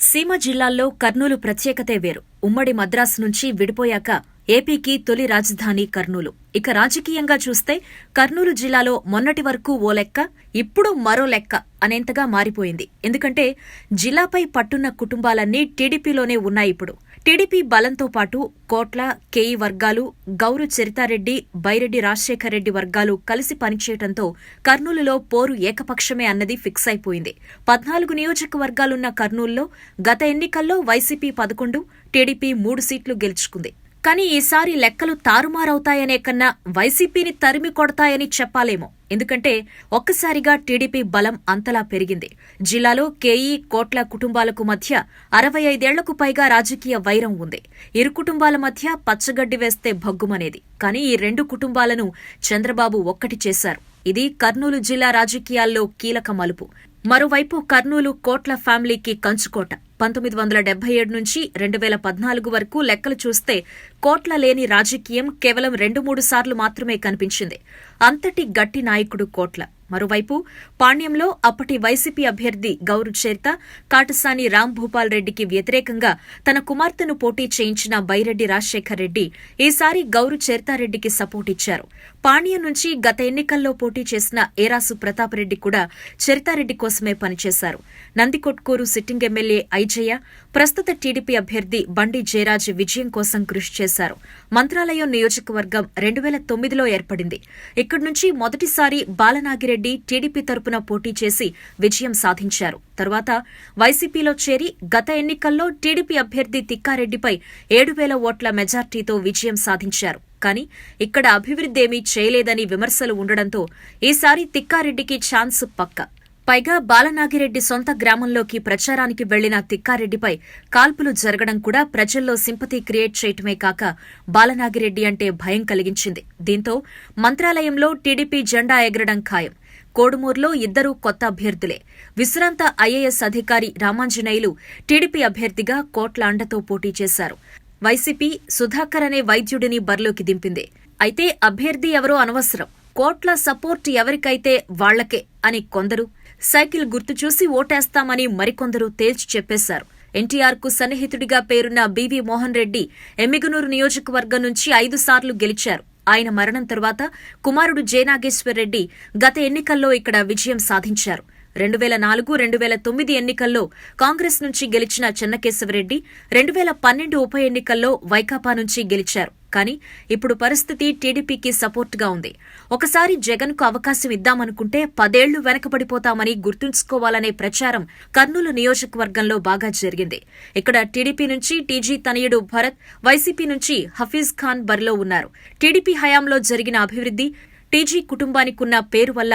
సీమ జిల్లాల్లో కర్నూలు ప్రత్యేకతే వేరు. ఉమ్మడి మద్రాసు నుంచి విడిపోయాక ఏపీకి తొలి రాజధాని కర్నూలు. ఇక రాజకీయంగా చూస్తే కర్నూలు జిల్లాలో మొన్నటి వరకు ఓ లెక్క ఇప్పుడు మరో లెక్క అనేంతగా మారిపోయింది. ఎందుకంటే జిల్లాపై పట్టున్న కుటుంబాలన్నీ టీడీపీలోనే ఉన్నాయి ఇప్పుడు. టీడీపీ బలంతో పాటు కోట్ల కేఈ వర్గాలు గౌరు చరితారెడ్డి బైరెడ్డి రాజశేఖర్ రెడ్డి వర్గాలు కలిసి పనిచేయడంతో కర్నూలులో పోరు ఏకపక్షమే అన్నది ఫిక్స్ అయిపోయింది. పద్నాలుగు నియోజకవర్గాలున్న కర్నూలులో గత ఎన్నికల్లో వైసీపీ పదకొండు టీడీపీ మూడు సీట్లు గెలుచుకుంది. కానీ ఈసారి లెక్కలు తారుమారవుతాయనే కన్నా వైసీపీని తరిమి కొడతాయని చెప్పాలేమో. ఎందుకంటే ఒక్కసారిగా టీడీపీ బలం అంతలా పెరిగింది. జిల్లాలో కేఈ కోట్ల కుటుంబాలకు మధ్య అరవై ఐదేళ్ళకు పైగా రాజకీయ వైరం ఉంది. ఇరు కుటుంబాల మధ్య పచ్చగడ్డి వేస్తే భగ్గుమనేది. కానీ ఈ రెండు కుటుంబాలను చంద్రబాబు ఒక్కటి చేశారు. ఇది కర్నూలు జిల్లా రాజకీయాల్లో కీలక మలుపు. మరోవైపు కర్నూలు కోట్ల ఫ్యామిలీకి కంచుకోట. పంతొమ్మిది వందల డెబ్బై ఏడు నుంచి రెండు వేల పద్నాలుగు వరకు లెక్కలు చూస్తే కోట్ల లేని రాజకీయం కేవలం రెండు మూడు సార్లు మాత్రమే కనిపించింది. అంతటి గట్టి నాయకుడు కోట్ల. మరోవైపు పాణ్యంలో అప్పటి వైసీపీ అభ్యర్థి గౌరు చేర్త కాటసాని రామ్ భూపాల్ రెడ్డికి వ్యతిరేకంగా తన కుమార్తెను పోటీ చేయించిన బైరెడ్డి రాజశేఖర్ రెడ్డి ఈసారి గౌరు చేర్తారెడ్డికి సపోర్ట్ ఇచ్చారు. పాణ్యం నుంచి గత ఎన్నికల్లో పోటీ చేసిన ఏరాసు ప్రతాపరెడ్డి కూడా చరితారెడ్డి కోసమే పనిచేశారు. నందికొట్కూరు సిట్టింగ్ ఎమ్మెల్యే ఐజయ్య ప్రస్తుత టీడీపీ అభ్యర్థి బండి జయరాజ్ విజయం కోసం కృషి చేశారు. మంత్రాలయం నియోజకవర్గం రెండు వేల తొమ్మిదిలో ఏర్పడింది. ఇక్కడి నుంచి మొదటిసారి బాలనాగిరెడ్డి టీడీపీ తరపున పోటీ చేసి విజయం సాధించారు. తరువాత వైసీపీలో చేరి గత ఎన్నికల్లో టీడీపీ అభ్యర్థి తిక్కారెడ్డిపై ఏడు వేల ఓట్ల మెజార్టీతో విజయం సాధించారు. కానీ ఇక్కడ అభివృద్ధేమీ చేయలేదని విమర్శలు ఉండడంతో ఈసారి తిక్కారెడ్డికి ఛాన్స్ పక్క. పైగా బాలనాగిరెడ్డి సొంత గ్రామంలోకి ప్రచారానికి వెళ్ళిన తిక్కారెడ్డిపై కాల్పులు జరగడం కూడా ప్రజల్లో సింపతి క్రియేట్ చేయటమే కాక బాలనాగిరెడ్డి అంటే భయం కలిగించింది. దీంతో మంత్రాలయంలో టీడీపీ జెండా ఎగరడం ఖాయం. కోడుమూరులో ఇద్దరూ కొత్త అభ్యర్థులే. విశ్రాంత ఐఏఎస్ అధికారి రామాంజనేయులు టీడీపీ అభ్యర్థిగా కోట్ల అండతో పోటీ చేశారు. వైసీపీ సుధాకర్ అనే వైద్యుడిని బరిలోకి దింపింది. అయితే అభ్యర్థి ఎవరో అనవసరం. కోట్ల సపోర్ట్ ఎవరికైతే వాళ్ళకే అని కొందరు సైకిల్ గుర్తు చూసి ఓటేస్తామని మరికొందరు తేల్చి చెప్పేశారు. ఎన్టీఆర్కు సన్నిహితుడిగా పేరున్న బీవీ మోహన్ రెడ్డి ఎమ్మిగునూరు నియోజకవర్గం నుంచి ఐదు సార్లు గెలిచారు. ఆయన మరణం తరువాత కుమారుడు జయనాగేశ్వర్ రెడ్డి గత ఎన్నికల్లో ఇక్కడ విజయం సాధించారు. రెండు వేల నాలుగు రెండు వేల తొమ్మిది ఎన్నికల్లో కాంగ్రెస్ నుంచి గెలిచిన చెన్నకేశవరెడ్డి రెండు వేల పన్నెండు ఉప ఎన్నికల్లో వైకాపా నుంచి గెలిచారు. కానీ ఇప్పుడు పరిస్థితి టీడీపీకి సపోర్టుగా ఉంది. ఒకసారి జగన్కు అవకాశం ఇద్దామనుకుంటే పదేళ్ళు వెనకబడిపోతామని గుర్తుంచుకోవాలనే ప్రచారం కర్నూలు నియోజకవర్గంలో బాగా జరిగింది. ఇక్కడ టీడీపీ నుంచి టీజీ తనయుడు భరత్ వైసీపీ నుంచి హఫీజ్ ఖాన్ బరిలో ఉన్నారు. టీడీపీ హయాంలో జరిగిన అభివృద్ధి టీజీ కుటుంబానికున్న పేరు వల్ల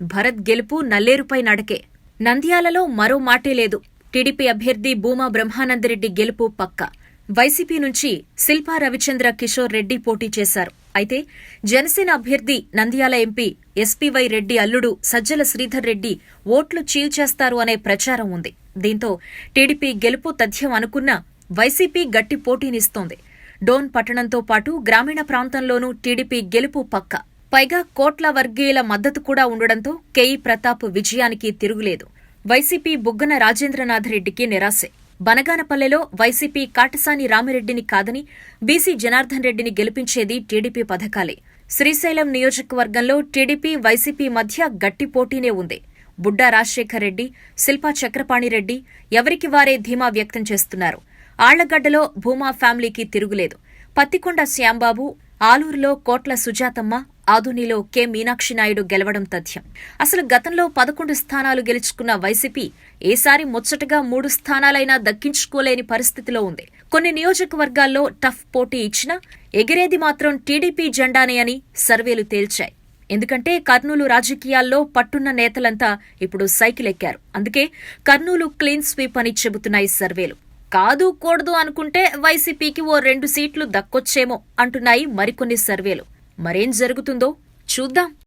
భరత్ గెలుపు నల్లేరుపై నడకే. నంద్యాలలో మరో మాటే లేదు. టీడీపీ అభ్యర్థి భూమా బ్రహ్మానందరెడ్డి గెలుపు పక్క. వైసీపీ నుంచి శిల్పా రవిచంద్ర కిషోర్ రెడ్డి పోటీ చేశారు. అయితే జనసేన అభ్యర్థి నంద్యాల ఎంపీ ఎస్పీవై రెడ్డి అల్లుడు సజ్జల శ్రీధర్ రెడ్డి ఓట్లు చీల్చేస్తారు అనే ప్రచారం ఉంది. దీంతో టీడీపీ గెలుపు తథ్యం అనుకున్న వైసీపీ గట్టి పోటీనిస్తోంది. డోన్ పట్టణంతో పాటు గ్రామీణ ప్రాంతంలోనూ టీడీపీ గెలుపు పక్క. పైగా కోట్ల వర్గీయుల మద్దతు కూడా ఉండడంతో కేఈ ప్రతాప్ విజయానికి తిరుగులేదు. వైసీపీ బుగ్గన రాజేంద్రనాథరెడ్డికి నిరాశే. బనగానపల్లెలో వైసీపీ కాటసాని రామిరెడ్డిని కాదని బీసీ జనార్దన్ రెడ్డిని గెలిపించేది టీడీపీ పథకాలే. శ్రీశైలం నియోజకవర్గంలో టీడీపీ వైసీపీ మధ్య గట్టి పోటీనే ఉంది. బుడ్డా రాజశేఖర్ రెడ్డి శిల్పా చక్రపాణిరెడ్డి ఎవరికి వారే ధీమా వ్యక్తం చేస్తున్నారు. ఆళ్ళగడ్డలో భూమా ఫ్యామిలీకి తిరుగులేదు. పత్తికొండ శ్యాంబాబు ఆలూరులో కోట్ల సుజాతమ్మ ఆధునిలో కె. మీనాక్షి నాయుడు గెలవడం తథ్యం. అసలు గతంలో పదకొండు స్థానాలు గెలుచుకున్న వైసీపీ ఏసారి ముచ్చటగా మూడు స్థానాలైనా దక్కించుకోలేని పరిస్థితిలో ఉంది. కొన్ని నియోజకవర్గాల్లో టఫ్ పోటీ ఇచ్చినా ఎగిరేది మాత్రం టీడీపీ జెండానే అని సర్వేలు తేల్చాయి. ఎందుకంటే కర్నూలు రాజకీయాల్లో పట్టున్న నేతలంతా ఇప్పుడు సైకిల్ ఎక్కారు. అందుకే కర్నూలు క్లీన్ స్వీప్ అని చెబుతున్నాయి సర్వేలు. కాదు కూడదు అనుకుంటే వైసీపీకి ఓ రెండు సీట్లు దక్కొచ్చేమో అంటున్నాయి మరికొన్ని సర్వేలు. మరేం జరుగుతుందో చూద్దాం.